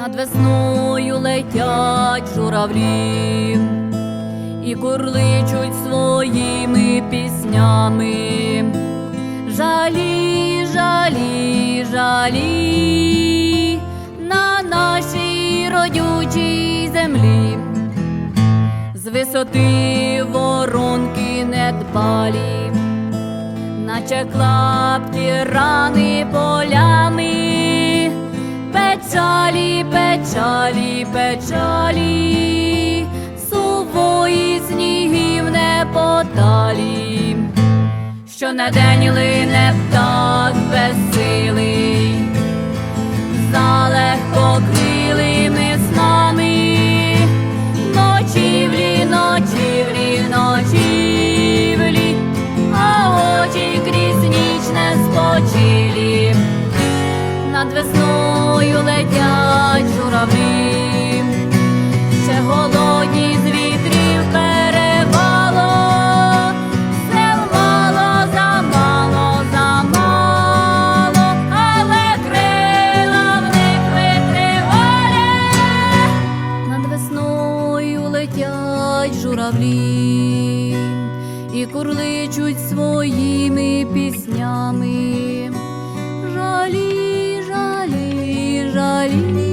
Над весною летять журавлі і курличуть своїми піснями. Жалі, жалі, жалі на нашій родючій землі. З висоти воронки недбалі, наче клапті рани полями, печалі, печалі, сувої снігів не подалі, що на день лине птах безсилий, залегко крилими снами, ночівлі, ночівлі, ночівлі, а очі крізь ніч не спочилі, над весною летять ним, голодні з вітрів перевало, все мало, замало, замало, але крила в них витриває, над весною летять журавлі і курличуть своїми піснями. Жалі, жалі, жалі.